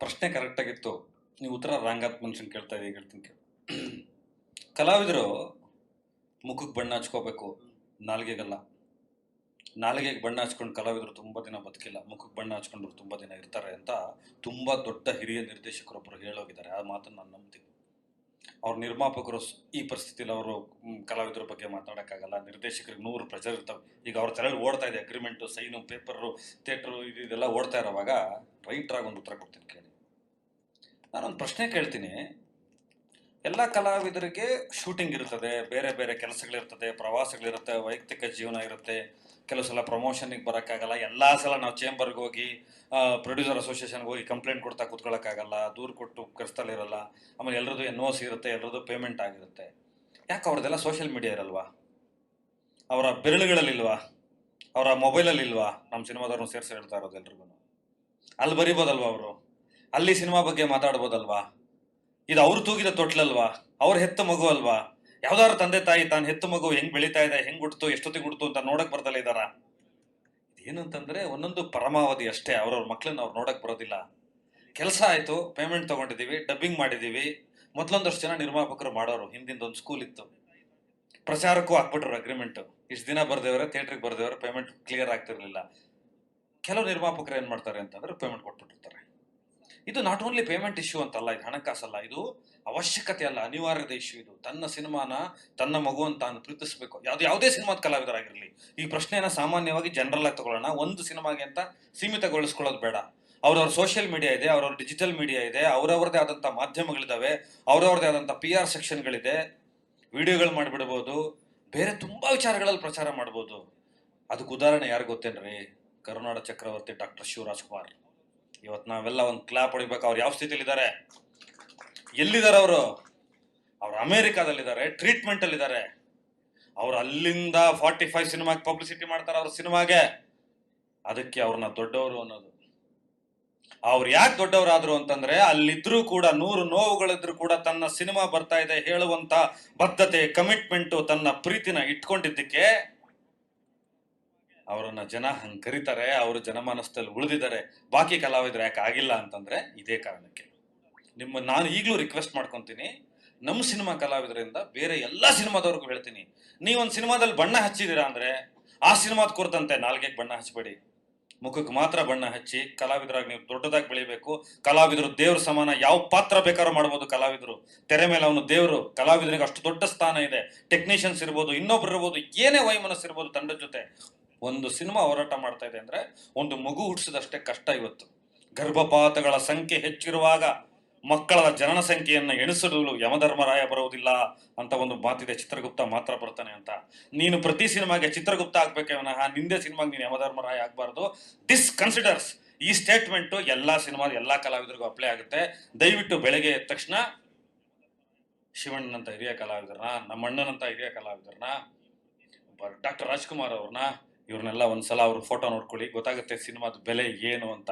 ಪ್ರಶ್ನೆ ಕರೆಕ್ಟ್ ಆಗಿತ್ತು. ನೀವು ಉತ್ತರ ರಂಗಾತ್ ಮನುಷ್ಯನ್ ಕೇಳ್ತಾ ಇದೀವಿ ಹೇಳ್ತೀನಿ ಕೇಳು. ಕಲಾವಿದರು ಮುಖಕ್ಕೆ ಬಣ್ಣ ಹಚ್ಕೋಬೇಕು. ನಾಲ್ಗೆಗಲ್ಲ. ನಾಲ್ಗೆಗೆ ಬಣ್ಣ ಹಚ್ಕೊಂಡು ಕಲಾವಿದರು ತುಂಬ ದಿನ ಬದುಕಿಲ್ಲ. ಮುಖಕ್ಕೆ ಬಣ್ಣ ಹಚ್ಕೊಂಡ್ರು ತುಂಬ ದಿನ ಇರ್ತಾರೆ ಅಂತ ತುಂಬ ದೊಡ್ಡ ಹಿರಿಯ ನಿರ್ದೇಶಕರೊಬ್ಬರು ಹೇಳೋಗಿದ್ದಾರೆ. ಆ ಮಾತನ್ನು ನಾನು ನಂಬ್ತೀನಿ. ಅವ್ರ ನಿರ್ಮಾಪಕರು ಈ ಪರಿಸ್ಥಿತಿಯಲ್ಲಿ ಅವರು ಕಲಾವಿದರ ಬಗ್ಗೆ ಮಾತಾಡೋಕ್ಕಾಗಲ್ಲ. ನಿರ್ದೇಶಕರಿಗೆ ನೂರು ಪ್ರೆಷರ್ ಇರ್ತವೆ. ಈಗ ಅವ್ರ ತಲೆಯಲ್ಲಿ ಓಡ್ತಾ ಇದೆ ಅಗ್ರಿಮೆಂಟು ಸೈನು ಪೇಪರು ಥಿಯೇಟ್ರು ಇದು ಇದೆಲ್ಲ ಓಡ್ತಾ ಇರೋವಾಗ ರೈಟ್ರಾಗಿ ಒಂದು ಉತ್ತರ ಕೊಡ್ತೀನಿ ಕೇಳಿ. ನಾನೊಂದು ಪ್ರಶ್ನೆ ಕೇಳ್ತೀನಿ. ಎಲ್ಲ ಕಲಾವಿದರಿಗೆ ಶೂಟಿಂಗ್ ಇರ್ತದೆ, ಬೇರೆ ಬೇರೆ ಕೆಲಸಗಳಿರ್ತದೆ, ಪ್ರವಾಸಗಳಿರುತ್ತೆ, ವೈಯಕ್ತಿಕ ಜೀವನ ಇರುತ್ತೆ, ಕೆಲವು ಸಲ ಪ್ರಮೋಷನ್ಗೆ ಬರೋಕ್ಕಾಗಲ್ಲ, ಎಲ್ಲ ಸಲ ನಾವು ಚೇಂಬರ್ಗೆ ಹೋಗಿ ಪ್ರೊಡ್ಯೂಸರ್ ಅಸೋಸಿಯೇಷನ್ಗೆ ಹೋಗಿ ಕಂಪ್ಲೇಂಟ್ ಕೊಡ್ತಾ ಕೂತ್ಕೊಳ್ಳೋಕ್ಕಾಗಲ್ಲ ದೂರು ಕೊಟ್ಟು ಇರಲ್ಲ, ಆಮೇಲೆ ಎಲ್ಲರದ್ದು ಎನ್ ಓ ಇರುತ್ತೆ ಎಲ್ಲರದ್ದು ಪೇಮೆಂಟ್ ಆಗಿರುತ್ತೆ. ಯಾಕೆ ಅವ್ರದ್ದೆಲ್ಲ ಸೋಷಿಯಲ್ ಮೀಡಿಯಾ ಇರಲ್ವಾ? ಅವರ ಬೆರಳುಗಳಲ್ಲಿಲ್ವಾ? ಅವರ ಮೊಬೈಲಲ್ಲಿಲ್ವಾ ನಮ್ಮ ಸಿನಿಮಾದವ್ರನ್ನ ಸೇರಿಸಿ ಹೇಳ್ತಾ ಇರೋದು ಎಲ್ರಿಗೂ ಅಲ್ಲಿ ಬರಿಬೋದಲ್ವಾ ಅವರು? ಅಲ್ಲಿ ಸಿನಿಮಾ ಬಗ್ಗೆ ಮಾತಾಡ್ಬೋದಲ್ವಾ? ಇದು ಅವ್ರು ತೂಗಿದ ತೊಟ್ಲಲ್ವಾ? ಅವ್ರ ಹೆತ್ತ ಮಗು ಅಲ್ವಾ? ಯಾವ್ದಾದ್ರು ತಂದೆ ತಾಯಿ ತಾನು ಹೆತ್ತ ಮಗು ಹೆಂಗ್ ಬೆಳೀತಾ ಇದೆ, ಹೆಂಗ್ ಹುಡ್ತು ಎಷ್ಟೊತ್ತಿಗೆ ಹುಡ್ತು ಅಂತ ನೋಡಕ್ ಬರ್ದಲ್ಲ ಇದಾರ? ಏನಂತಂದ್ರೆ ಒಂದೊಂದು ಪರಮಾವಧಿ ಅಷ್ಟೇ, ಅವ್ರವ್ರ ಮಕ್ಳನ್ನ ಅವ್ರು ನೋಡಕ್ ಬರೋದಿಲ್ಲ. ಕೆಲಸ ಆಯ್ತು ಪೇಮೆಂಟ್ ತಗೊಂಡಿದೀವಿ ಡಬ್ಬಿಂಗ್ ಮಾಡಿದೀವಿ ಮೊದ್ಲೊಂದಷ್ಟು ಜನ ನಿರ್ಮಾಪಕರು ಮಾಡೋರು, ಹಿಂದಿಂದ ಒಂದು ಸ್ಕೂಲ್ ಇತ್ತು. ಪ್ರಚಾರಕ್ಕೂ ಹಾಕ್ಬಿಟ್ರು ಅಗ್ರಿಮೆಂಟ್ ಇಷ್ಟು ದಿನ ಬರ್ದೇವ್ರೆ ಥಿಯೇಟ್ರಿಗೆ ಬರ್ದೇವ್ರೆ ಪೇಮೆಂಟ್ ಕ್ಲಿಯರ್ ಆಗ್ತಿರ್ಲಿಲ್ಲ. ಕೆಲವು ನಿರ್ಮಾಪಕರು ಏನ್ ಮಾಡ್ತಾರೆ ಅಂತಂದ್ರೆ ಪೇಮೆಂಟ್ ಕೊಟ್ಬಿಟ್ಟಿರ್ತಾರೆ. ಇದು ನಾಟ್ ಓನ್ಲಿ ಪೇಮೆಂಟ್ ಇಶ್ಯೂ ಅಂತಲ್ಲ, ಇದು ಹಣಕಾಸಲ್ಲ, ಇದು ಅವಶ್ಯಕತೆ ಅಲ್ಲ, ಅನಿವಾರ್ಯದ ಇಶ್ಯೂ ಇದು. ತನ್ನ ಸಿನಿಮಾನ ತನ್ನ ಮಗುವನ್ನು ತಾನು ಪ್ರೀತಿಸಬೇಕು. ಯಾವ್ದು, ಯಾವುದೇ ಸಿನಿಮಾದ ಕಲಾವಿದರಾಗಿರಲಿ. ಈ ಪ್ರಶ್ನೆಯನ್ನ ಸಾಮಾನ್ಯವಾಗಿ ಜನರಲ್ ಆಗಿ ತಗೊಳ್ಳೋಣ. ಒಂದು ಸಿನಿಮಾಗೆ ಅಂತ ಸೀಮಿತಗೊಳಿಸ್ಕೊಳ್ಳೋದು ಬೇಡ. ಅವ್ರವ್ರ ಸೋಷಿಯಲ್ ಮೀಡಿಯಾ ಇದೆ, ಅವ್ರವ್ರ ಡಿಜಿಟಲ್ ಮೀಡಿಯಾ ಇದೆ ಅವ್ರವ್ರದೇ ಆದಂಥ ಮಾಧ್ಯಮಗಳಿದ್ದಾವೆ ಅವ್ರವ್ರದೇ ಆದಂಥ ಪಿ ಆರ್ ಸೆಕ್ಷನ್ಗಳಿದೆ ವಿಡಿಯೋಗಳು ಮಾಡಿಬಿಡ್ಬೋದು. ಬೇರೆ ತುಂಬಾ ವಿಚಾರಗಳಲ್ಲಿ ಪ್ರಚಾರ ಮಾಡ್ಬೋದು. ಅದಕ್ಕೆ ಉದಾಹರಣೆ ಯಾರು ಗೊತ್ತೇನ್ರಿ? ಕರುನಾಡ ಚಕ್ರವರ್ತಿ ಡಾಕ್ಟರ್ ಶಿವರಾಜ್ ಕುಮಾರ್. ಇವತ್ತು ನಾವೆಲ್ಲ ಒಂದು ಕ್ಲಾಪ್ ಹೊಡಿಬೇಕು. ಅವ್ರು ಯಾವ ಸ್ಥಿತಿಲಿದ್ದಾರೆ? ಎಲ್ಲಿದ್ದಾರೆ ಅವರು? ಅವ್ರು ಅಮೇರಿಕಾದಲ್ಲಿದ್ದಾರೆ ಟ್ರೀಟ್ಮೆಂಟ್ ಅಲ್ಲಿದ್ದಾರೆ ಅವ್ರು ಅಲ್ಲಿಂದ ಫಾರ್ಟಿ ಫೈವ್ ಸಿನಿಮಾಗೆ ಪಬ್ಲಿಸಿಟಿ ಮಾಡ್ತಾರೆ ಅವ್ರ ಸಿನಿಮಾಗೆ. ಅದಕ್ಕೆ ಅವ್ರನ್ನ ದೊಡ್ಡವರು ಅನ್ನೋದು. ಅವ್ರು ಯಾಕೆ ದೊಡ್ಡವರಾದ್ರು ಅಂತಂದ್ರೆ, ಅಲ್ಲಿದ್ರು ಕೂಡ ನೂರು ನೋವುಗಳಿದ್ರು ಕೂಡ ತನ್ನ ಸಿನಿಮಾ ಬರ್ತಾ ಇದೆ ಹೇಳುವಂತ ಬದ್ಧತೆ ಕಮಿಟ್ಮೆಂಟ್ ತನ್ನ ಪ್ರೀತಿನ ಇಟ್ಕೊಂಡಿದ್ದಕ್ಕೆ ಅವರನ್ನ ಜನ ಹಂಗ್ ಕರೀತಾರೆ ಅವರು ಜನಮಾನಸದಲ್ಲಿ ಉಳಿದಿದ್ದಾರೆ, ಬಾಕಿ ಕಲಾವಿದ್ರು ಯಾಕೆ ಆಗಿಲ್ಲ ಅಂತಂದ್ರೆ ಇದೇ ಕಾರಣಕ್ಕೆ. ನಿಮ್ಮ ನಾನು ಈಗಲೂ ರಿಕ್ವೆಸ್ಟ್ ಮಾಡ್ಕೊಂತೀನಿ ನಮ್ಮ ಸಿನಿಮಾ ಕಲಾವಿದರಿಂದ ಬೇರೆ ಎಲ್ಲಾ ಸಿನಿಮಾದವ್ರಿಗೂ ಹೇಳ್ತೀನಿ, ನೀವೊಂದು ಸಿನಿಮಾದಲ್ಲಿ ಬಣ್ಣ ಹಚ್ಚಿದೀರಾ ಅಂದ್ರೆ, ಆ ಸಿನಿಮಾದ ಕುರಿತಂತೆ ನಾಲ್ಗೆಗೆ ಬಣ್ಣ ಹಚ್ಚಬೇಡಿ ಮುಖಕ್ಕೆ ಮಾತ್ರ ಬಣ್ಣ ಹಚ್ಚಿ, ಕಲಾವಿದರಾಗಿ ನೀವು ದೊಡ್ಡದಾಗಿ ಬೆಳಿಬೇಕು, ಕಲಾವಿದರು ದೇವ್ರ ಸಮಾನ, ಯಾವ ಪಾತ್ರ ಬೇಕಾದ್ರೂ ಮಾಡ್ಬೋದು ಕಲಾವಿದರು. ತೆರೆ ಮೇಲೆ ಅವನು ದೇವರು, ಕಲಾವಿದರಿಗೆ ಅಷ್ಟು ದೊಡ್ಡ ಸ್ಥಾನ ಇದೆ ಟೆಕ್ನಿಷಿಯನ್ಸ್ ಇರ್ಬೋದು, ಇನ್ನೊಬ್ರು ಇರ್ಬೋದು, ಏನೇ ವೈಮನಸ್ ಇರ್ಬೋದು ತಂಡದ ಜೊತೆ ಒಂದು ಸಿನಿಮಾ ಹೋರಾಟ ಮಾಡ್ತಾ ಇದೆ ಅಂದ್ರೆ ಒಂದು ಮಗು ಹುಟ್ಟಿಸಿದಷ್ಟೇ ಕಷ್ಟ ಇವತ್ತು. ಗರ್ಭಪಾತಗಳ ಸಂಖ್ಯೆ ಹೆಚ್ಚಿರುವಾಗ ಮಕ್ಕಳ ಜನನ ಸಂಖ್ಯೆಯನ್ನು ಎಣಿಸಲು ಯಮಧರ್ಮರಾಯ ಬರುವುದಿಲ್ಲ ಅಂತ ಒಂದು ಮಾತಿದೆ ಚಿತ್ರಗುಪ್ತ ಮಾತ್ರ ಬರ್ತಾನೆ ಅಂತ. ನೀನು ಪ್ರತಿ ಸಿನಿಮಾಗೆ ಚಿತ್ರಗುಪ್ತ ಆಗ್ಬೇಕೆ ವಿನಃ ನಿಂದೆ ಸಿನಿಮಾಗೆ ನೀನು ಯಮಧರ್ಮರಾಯ ಆಗ್ಬಾರ್ದು. ದಿಸ್ ಕನ್ಸಿಡರ್ಸ್ ಈ ಸ್ಟೇಟ್ಮೆಂಟ್ ಎಲ್ಲಾ ಸಿನಿಮಾದ ಎಲ್ಲಾ ಕಲಾವಿದರಿಗೂ ಅಪ್ಲೈ ಆಗುತ್ತೆ. ದಯವಿಟ್ಟು ಬೆಳಗ್ಗೆ ಎದ್ದ ತಕ್ಷಣ ಶಿವಣ್ಣನಂತ ಹಿರಿಯ ಕಲಾವಿದರನ್ನ, ನಮ್ಮಣ್ಣನಂತ ಹಿರಿಯ ಕಲಾವಿದರನ್ನ ಡಾಕ್ಟರ್ ರಾಜ್ಕುಮಾರ್ ಅವ್ರನ್ನ ಇವ್ರನ್ನೆಲ್ಲ ಒಂದ್ಸಲ ಅವ್ರ ಫೋಟೋ ನೋಡ್ಕೊಳ್ಳಿ. ಗೊತ್ತಾಗುತ್ತೆ ಸಿನಿಮಾದ ಬೆಲೆ ಏನು ಅಂತ.